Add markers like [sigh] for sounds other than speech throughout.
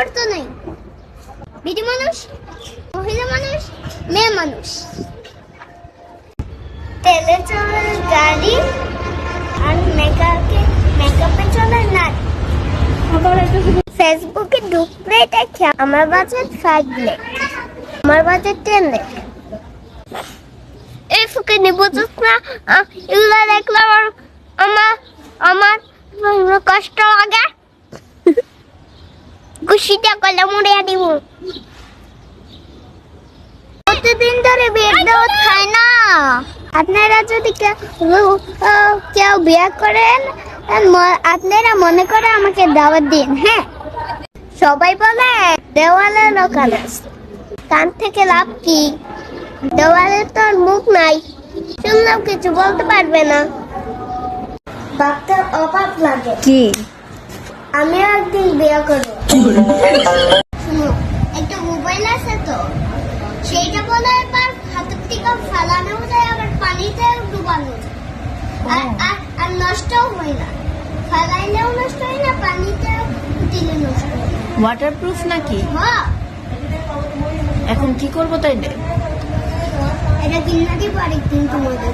করতো নেই। বিটি মানুষ, মহিলা মানুষ, মেয়ে মানুষ। তেলে চলে গাড়ি আর মেকআপে মেকআপে চলে ফেসবুকে আমার বাজেট ফাইভ লেখ আমার বাজেট টেন এই ফুকে নিবুঝুস না এগুলো দেখলে আমার আমার আমার আমার কষ্ট লাগে। খুশিটা দিব। প্রতিদিন ধরে বিয়ের দাওয়াত খায় না? আপনারা যদি কেউ বিয়ে করেন আপনারা মনে করে আমাকে দাওয়াত দিন হ্যাঁ? সবাই বলে দেওয়ালে লোকাল কান থেকে লাভ কি? দেওয়ালে তো আর মুখ নাই। শুনলেও কিছু বলতে পারবে না। ভাবতে অবাক লাগে। কি? আমি একদিন বিয়ে করব। শুনো একটা মোবাইল আছে তো সেইটা বলে এবার হাতের থেকে ফেলানো যায় আবার পানিতে ডুবানো যায়। আর আর আর নষ্টও হয় না। ফেলাইলেও নষ্ট হয় না পানিতে দিলে নষ্ট হয় ওয়াটারপ্রুফ নাকি? হ্যাঁ। এখন কি করব তাইলে এটা কিনাতে পারি কিন্তু তোমাদের।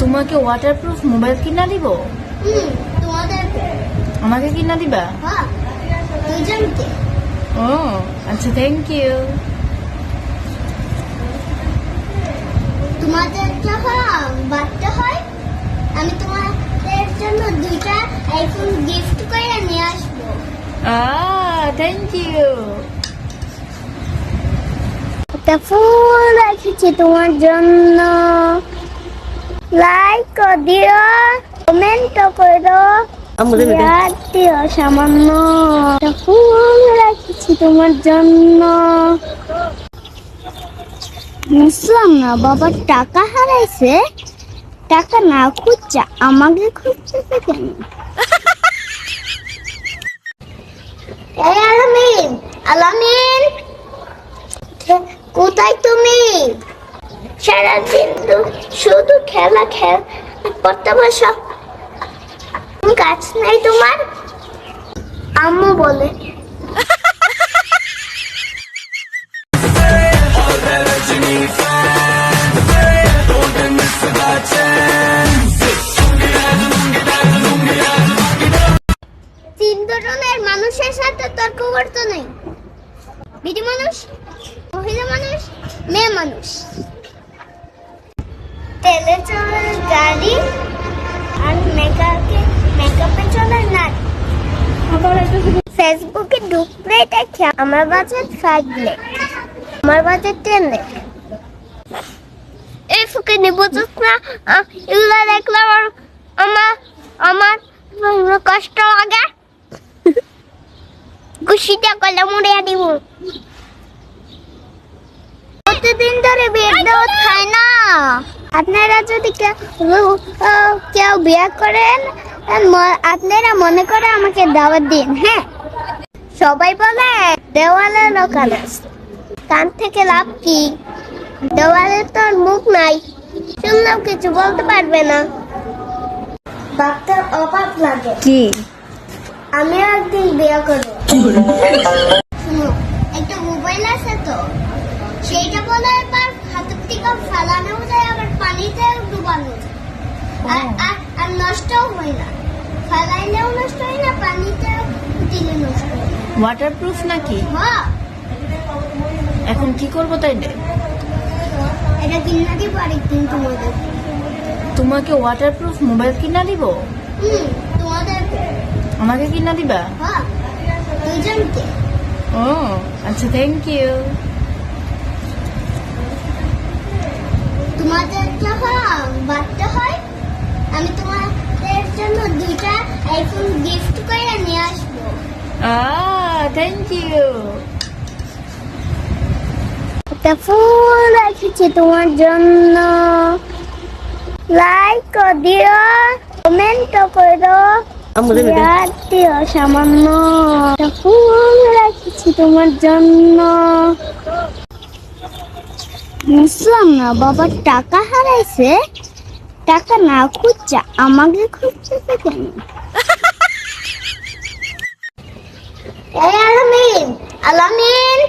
তোমাকে ওয়াটারপ্রুফ মোবাইল কিনা দিব? হুম। আমাকে কিনা দিবা? হ্যাঁ দুজনকে ও আচ্ছা থ্যাংক ইউ তোমাদের যখন বাচ্চা হয়। আমি তোমাদের জন্য দুইটা আইফোন গিফট করে নিয়ে আসব। আ থ্যাংক ইউ একটা ফুল রেখেছি তোমার জন্য। লাইক দিও কমেন্ট করো সামান্য ফুল তোমার জন্য। বুঝলাম না বাবার টাকা হারাইছে। টাকা না খুঁজছে আমাকে খুঁজছে কেন? [laughs] এই আলামিন আলামিন। কোথায় তুমি? সারাদিন শুধু খেলা খেল পড়তে বসো কাজ নাই তোমার? আম্মু বলে। তিন ধরনের মানুষের সাথে তর্ক করতে নেই। মানুষ, মহিলা মানুষ, মেয়ে মানুষ। তেলে চলে গাড়ি আর মেকআপে ফেসবুকে ঢুকলে দেখে আমার বাজেট ফাইভ লেখ আমার বাজেট টেন লেখ এই ফুকে নিবুঝুস না। এগুলো দেখলে আমার আমার কষ্ট লাগে। খুশিটা করলে দিব। প্রতিদিন ধরে বিয়ের দাওয়াত খায় না। আপনারা যদি কেউ বিয়ে করেন আপনারা মনে করে আমাকে দাওয়াত দিন হ্যাঁ? সবাই বলে দেওয়ালে লোকাল আছে। কান থেকে লাভ কি? দেওয়ালে তো মুখ নাই। শুনলেও কিছু বলতে পারবে না। ভাবতে অবাক লাগে। কি? আমি একদিন বিয়ে করব। শুনো একটা মোবাইল আছে তো সেইটা বলে এবার হাতের থেকে ফেলানো যায় আবার পানিতে ডুবানো যায় আর আর আর নষ্টও হয় না ফেলাইলেও নষ্ট হয় না পানিতে দিলে নষ্ট হয় না ওয়াটারপ্রুফ নাকি? হ্যাঁ। এখন কি করব তাইলে এটা তোমাদের। তোমাকে ওয়াটারপ্রুফ মোবাইল কিনা দিব? হুম তোমাদের। আমাকে কিনা দিবা? হ্যাঁ দুজনকে। ও আচ্ছা থ্যাংক ইউ তোমাদের যখন বাচ্চা হয় আমি তোমাদের জন্য দুইটা আইফোন গিফট করে নিয়ে আসব। আ থ্যাংক ইউ একটা ফুল রেখেছি তোমার জন্য। লাইক দিও কমেন্ট করো শেয়ার দিও সামান্য। একটা ফুল রেখেছি তোমার জন্য। বুঝলাম না বাবার টাকা হারাইছে। টাকা না খুঁজছে আমাকে খুঁজছে কেন [laughs] এই আলামিন,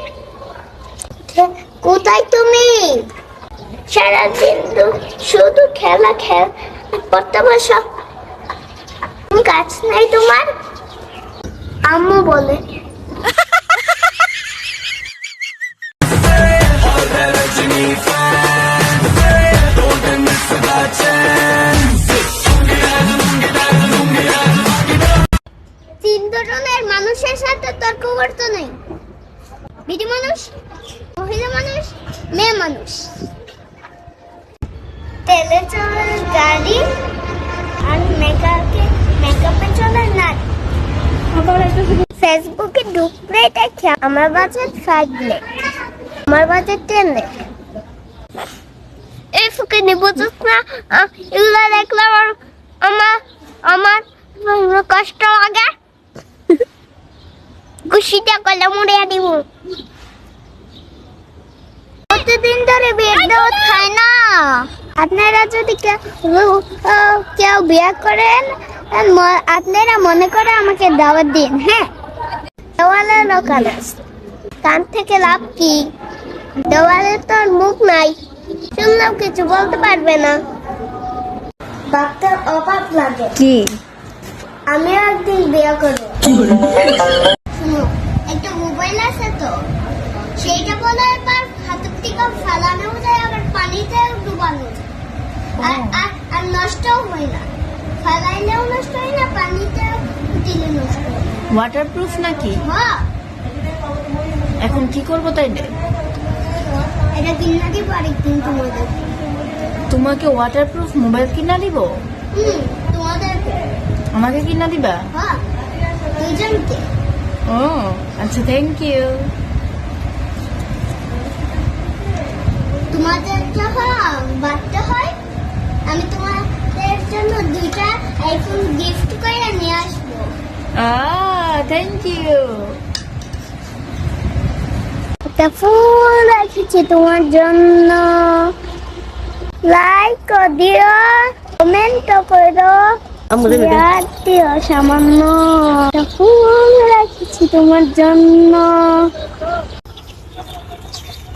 কোথায় তুমি? সারাদিন শুধু খেলা খেল, পড়তে বসো। কাজ নাই তোমার? আম্মু বলে। তিন মানুষের সাথে তর্ক করতে নেই। বিডি মানুষ, মহিলা মানুষ, মেয়ে মানুষ। তেলে চলে গাড়ি আর মেকআপে মেকআপে চলে নাচ ফেসবুকে ঢুকলে দেখে আমার বাজেট ফাইভ লেখ আমার বাজেট টেন লেখ এই ফুকে নিবুঝুস না এগুলো দেখলে আমার আমার আমার আমার কষ্ট লাগে। খুশিটা করলে মরে দিব। প্রতিদিন ধরে বিয়ের দাওয়াত খায় না? আপনারা যদি কেউ বিয়ে করেন আপনারা মনে করে আমাকে দাওয়াত দিন হ্যাঁ? দেওয়ালে লোকাল কান থেকে লাভ কি? দেওয়ালে তো মুখ নাই। শুনলাম কিছু বলতে পারবে না। বাচ্চার অভাব লাগে। কি? আমি একদিন বিয়ে করব। মোবাইল আছে তো? সেইটা বলে এবার হাতের থেকে ফেলানো যায় আবার পানিতে ডুবানো যায়। আর আর নষ্টও হয় না। ফেলাইলেও নষ্ট হয় না পানিতে দিলে নষ্ট হয়। ওয়াটারপ্রুফ নাকি? হ্যাঁ। এখন কি করব তাইলে এটা কিনা দিব আরেকদিন তোমাদের। তোমাকে ওয়াটারপ্রুফ মোবাইল কিনা দিব? হুম তোমাদের। আমাকে কিনা দিবা? হ্যাঁ। দুজনকে। ও আচ্ছা থ্যাংক ইউ তোমাদের যখন বাচ্চা হয় আমি তোমাদের জন্য দুইটা আইফোন গিফট করে নিয়ে আসব। থ্যাংক ইউ একটা ফুল রেখেছি তোমার জন্য। লাইক দিও কমেন্ট করো। সামান্য ফুল রেখেছি তোমার জন্য।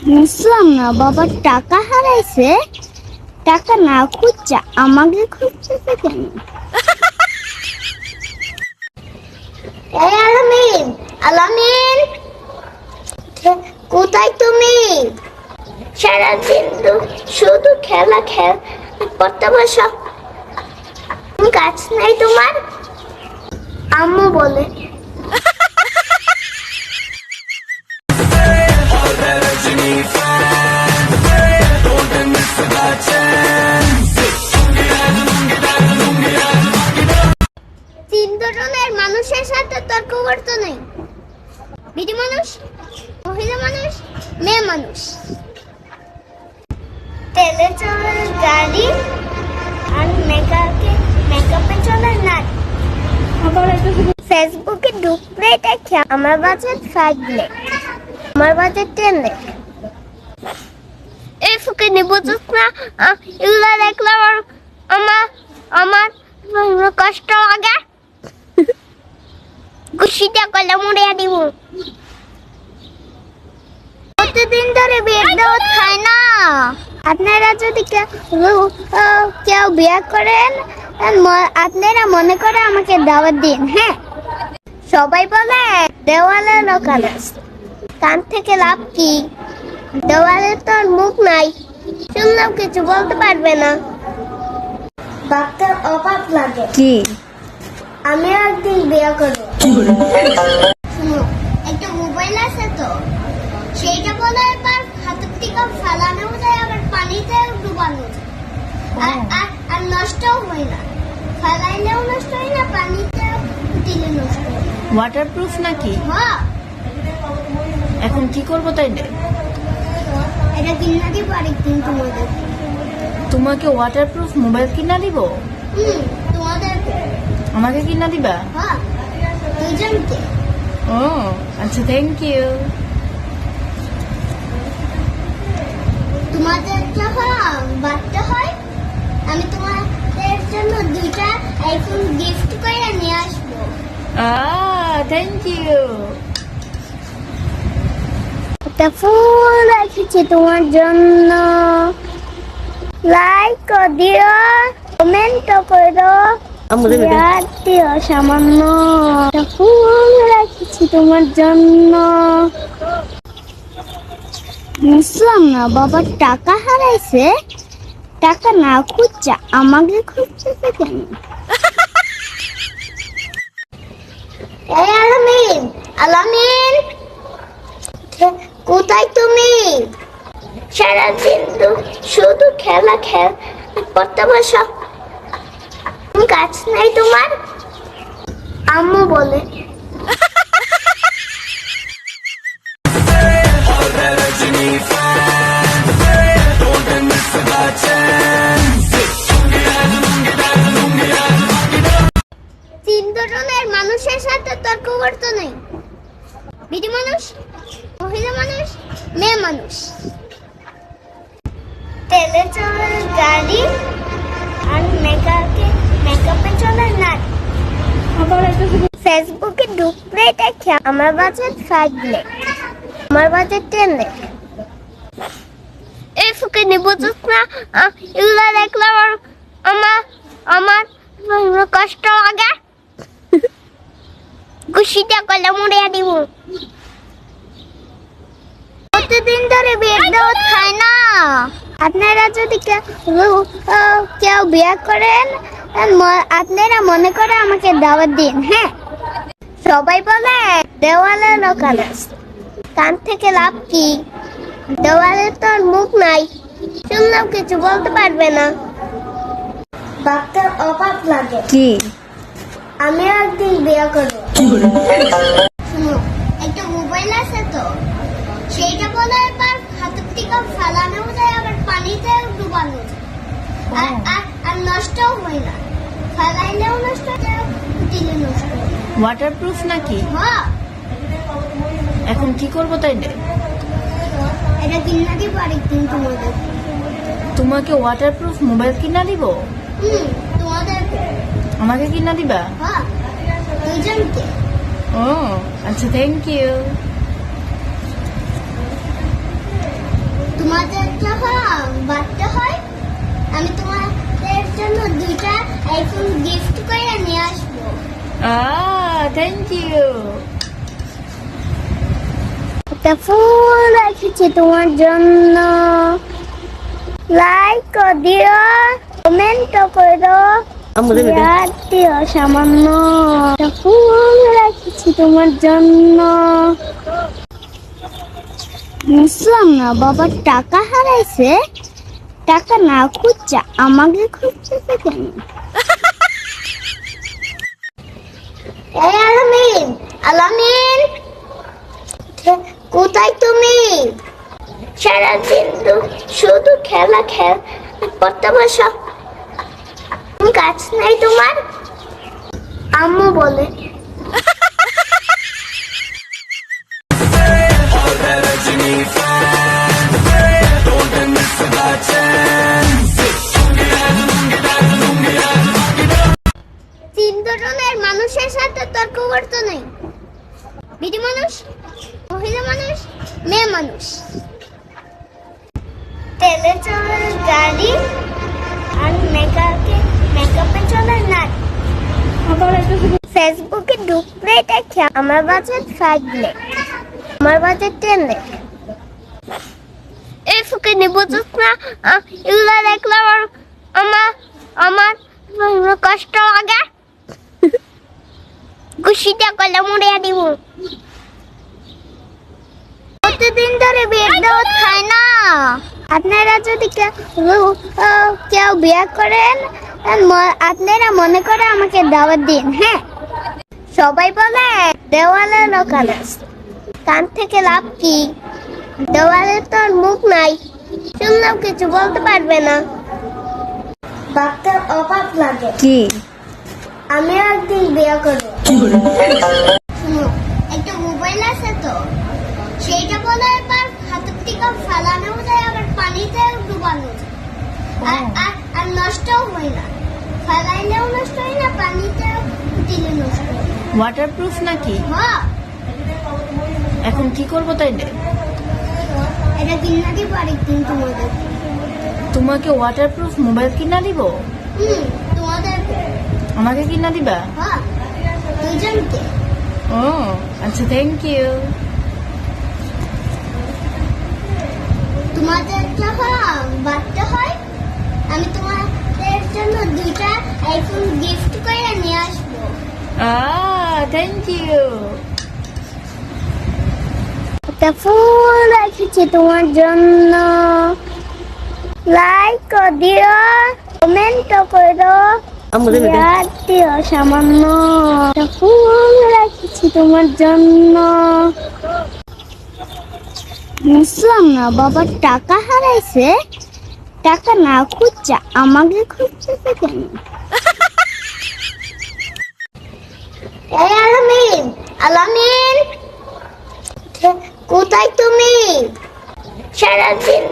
বুঝলাম না বাবার টাকা হারাইছে। টাকা না খুঁজছে আমাকে খুঁজছে কেন? [laughs] এই আলামিন আলামিন। কোথায় তুমি? সারাদিন শুধু খেলা খেল পড়তে বসো। কাজ নাই তোমার? আম্মু বলে। মানুষের সাথে তর্ক করতে নেই। বিডি মানুষ, মহিলা মানুষ, মেয়ে মানুষ। তেলে গাড়ি আর মেকআপে ফেসবুকে ঢুকলে আমার ফাইভ লেখ আমার টেন লেখ এই ফুকে না। এগুলো আমার আমার কষ্ট লাগে। খুশিটা করলে মরে দিব। প্রতিদিন ধরে বিয়ের খায় না? আপনারা যদি কেউ বিয়ে করেন আপনারা মনে করে আমাকে দাওয়াত দিন হ্যাঁ? সবাই বলে দেওয়ালে লোকাল আছে কান থেকে লাভ কি? দেওয়ালে তো মুখ নাই। শুনলেও কিছু বলতে পারবে না। লাগে। কি? আমি একদিন বিয়ে করব। একটা মোবাইল আছে তো? সেইটা বলে এবার হাতের থেকে ফেলানো যায় আবার পানিতে ডুবানো যায়। আর আর আর নষ্টও হয় না। ফেলাইলেও নষ্ট হয় না পানিতে দিলে নষ্ট ওয়াটারপ্রুফ নাকি? হ্যাঁ। এখন কি করব তাইলে? এটা কিনা দিব আরেকদিন তোমাদের। তোমাকে ওয়াটারপ্রুফ মোবাইল কিনা দিব? হুম তোমাদের। আমাকে কিনা দিবা? হ্যাঁ দুজনকে। ও আচ্ছা থ্যাংক ইউ তোমাদের যখন বাচ্চা হয় আইফোন গিফট করে নিয়ে আসব। থ্যাংক ইউ একটা ফুল রেখেছি তোমার জন্য। লাইক দিও কমেন্ট করো দিও। সামান্য। একটা ফুল রেখেছি তোমার জন্য। বুঝলাম না বাবা টাকা হারাইছে। টাকা না খুঁজছে, আমাকে খুঁজতেছে কেন? আলামিন আলামিন! কোথায় তুমি? সারাদিন তো শুধু খেলা খেল পড়তে বসো। গাছ নাই তোমার? আম্মু বলে সাথে তর্ক করতে নেই। বিডি মানুষ মহিলা মানুষ মেয়ে মানুষ। তেলে চলে গাড়ি আর মেকআপে মেকআপে চলে ফেসবুকে ঢুকলে দেখে আমার বাজেট ফাইভ লেখ আমার বাজেট টেন লেখ এই ফুকে নিবুঝুস না এগুলো দেখলে আমার আমার আমার আমার কষ্ট লাগে। খুশিটা মরে দিব প্রতিদিন ধরে বিয়ের দাওয়াত খায় না। আপনারা যদি কেউ বিয়ে করেন আপনারা মনে করে আমাকে দাওয়াত দিন হ্যাঁ? সবাই বলে দেওয়ালে লোকাল কান থেকে লাভ কি? দেওয়ালে তো মুখ নাই। শুনলাম কিছু বলতে পারবে না। ডাক্তার অভাব লাগে। কি? আমি একদিন বিয়ে করব। একটা মোবাইল আছে তো সেইটা বলে এবার হাতের থেকে ফেলানো যায় আবার পানিতে ডুবানো যায়। আর আর নষ্টও হয় না। ফেলাইলেও নষ্ট দিলে নষ্ট ওয়াটারপ্রুফ নাকি? হ্যাঁ। এখন কি করব তাইলে এটা কিনা দিয়ে পারি কিন্তু তোমাদের। তোমাকে ওয়াটারপ্রুফ মোবাইল কিনা দিব? হুম তোমাদের। আমাকে কিনা দিবা? হ্যাঁ। দুজনকে ও আচ্ছা থ্যাংক ইউ তোমাদের যখন বার্থডে হয় আমি তোমাদের জন্য দুইটা আইফোন গিফট করে নিয়ে আসব। থ্যাংক ইউ একটা ফুল রেখেছি তোমার জন্য। লাইক দিও কমেন্ট করো বাবা টাকা হারাইছে। টাকা না খুঁজছে, আমাকে খুঁজতেছে কেন? এই আলামিন আলামিন। কোথায় তুমি? সারাদিন শুধু খেলা খেল পড়তে বসো। গাছ নাই তোমার? আম্মু বলে। মানুষের সাথে তর্ক করতে নেই। বিডি মানুষ, মহিলা মানুষ, মেয়ে মানুষ। তেলে চলে গাড়ি আর মেকআপে মেকআপে চলে নারী ফেসবুকে আমার ফাইভ লেখ আমার টেন লেখ এই ফুকে না। এগুলো দেখলে আমার আমার কষ্ট লাগে। খুশিটা করলে মরে দিব। প্রতিদিন ধরে খায় না? আপনারা যদি কেউ বিয়ে করেন আপনারা মনে করে আমাকে দাওয়াত দিন হ্যাঁ? সবাই বলে দেওয়ালে লোকাল কান থেকে লাভ কি? দেওয়ালে তো মুখ নাই শুনলাম কিছু বলতে পারবে না। লাগে। কি? আমি একদিন বিয়ে করব। একটা মোবাইল আছে তো সেইটা বলে এবার হাতের থেকে ফেলানো যায় আবার পানিতে ডুবানো যায়। আর আর আর নষ্টও হয় না। ফেলাইলেও নষ্ট হয় না পানিতে দিলে নষ্ট ওয়াটারপ্রুফ নাকি? হ্যাঁ। এখন কি করব তাইলে এটা কিনা দিব আরেকদিন তোমাদের। তোমাকে ওয়াটারপ্রুফ মোবাইল কিনা দিব? হুম তোমাদের। আমাকে কিনা দিবা? হ্যাঁ দুজনকে। ও আচ্ছা থ্যাংক ইউ তোমাদের যখন বাচ্চা হয় আমি জন্য দুইটা আইফোন গিফট করে নিয়ে আসব। থ্যাংক ইউ একটা ফুল রেখেছি তোমার জন্য। লাইক দিও কমেন্ট করো দিও। সামান্য। ফুল রেখেছি তোমার জন্য। বুঝলাম না বাবার টাকা হারাইছে? টাকা না খুঁজছে, আমাকে খুঁজছে কেন? আলামিন আলামিন! কোথায় তুমি? সারাদিন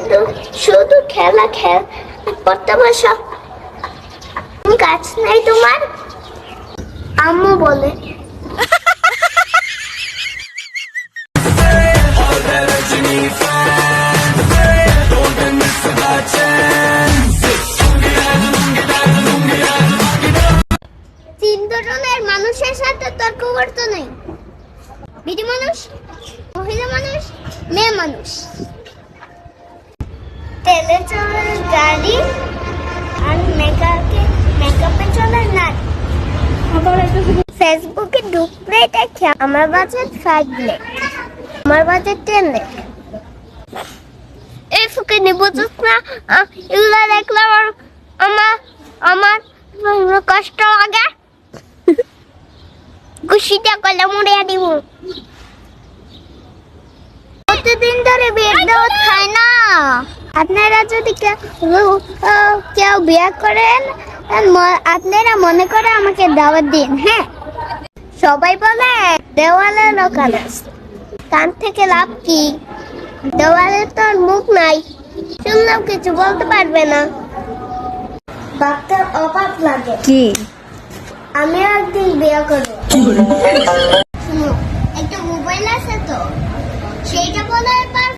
শুধু খেলা খেল, পড়তে বসো। গাছ নাই তোমার? আম্মু বলে সাথে তর্ক করতে নেই। বিডি মানুষ, মহিলা মানুষ, মেয়ে মানুষ। তেলে চলে গাড়ি আর মেকআপে মেকআপে চলে ফেসবুকে ঢুকলে আমার বাজেট ফাইভ লেখ আমার বাজেট টেন এই ফুকে নিবুঝুস না এগুলো দেখলে আমার আমার আমার কষ্ট লাগে। খুশিটা করলে মরে দিব প্রতিদিন ধরে বিয়ের দাওয়াত খায় না। আপনারা যদি কেউ বিয়ে করেন আপনারা মনে করে আমাকে দাওয়াত দিন হ্যাঁ? সবাই বলে দেওয়ালে লোকালে কান থেকে লাভ কি? দেওয়ালে তো মুখ নাই। শুনলাম কিছু বলতে পারবে না। ডাক্তার অবাক লাগে। কি? আমি একদিন বিয়ে করব। একটা মোবাইল আছে তো সেইটা বলে এবার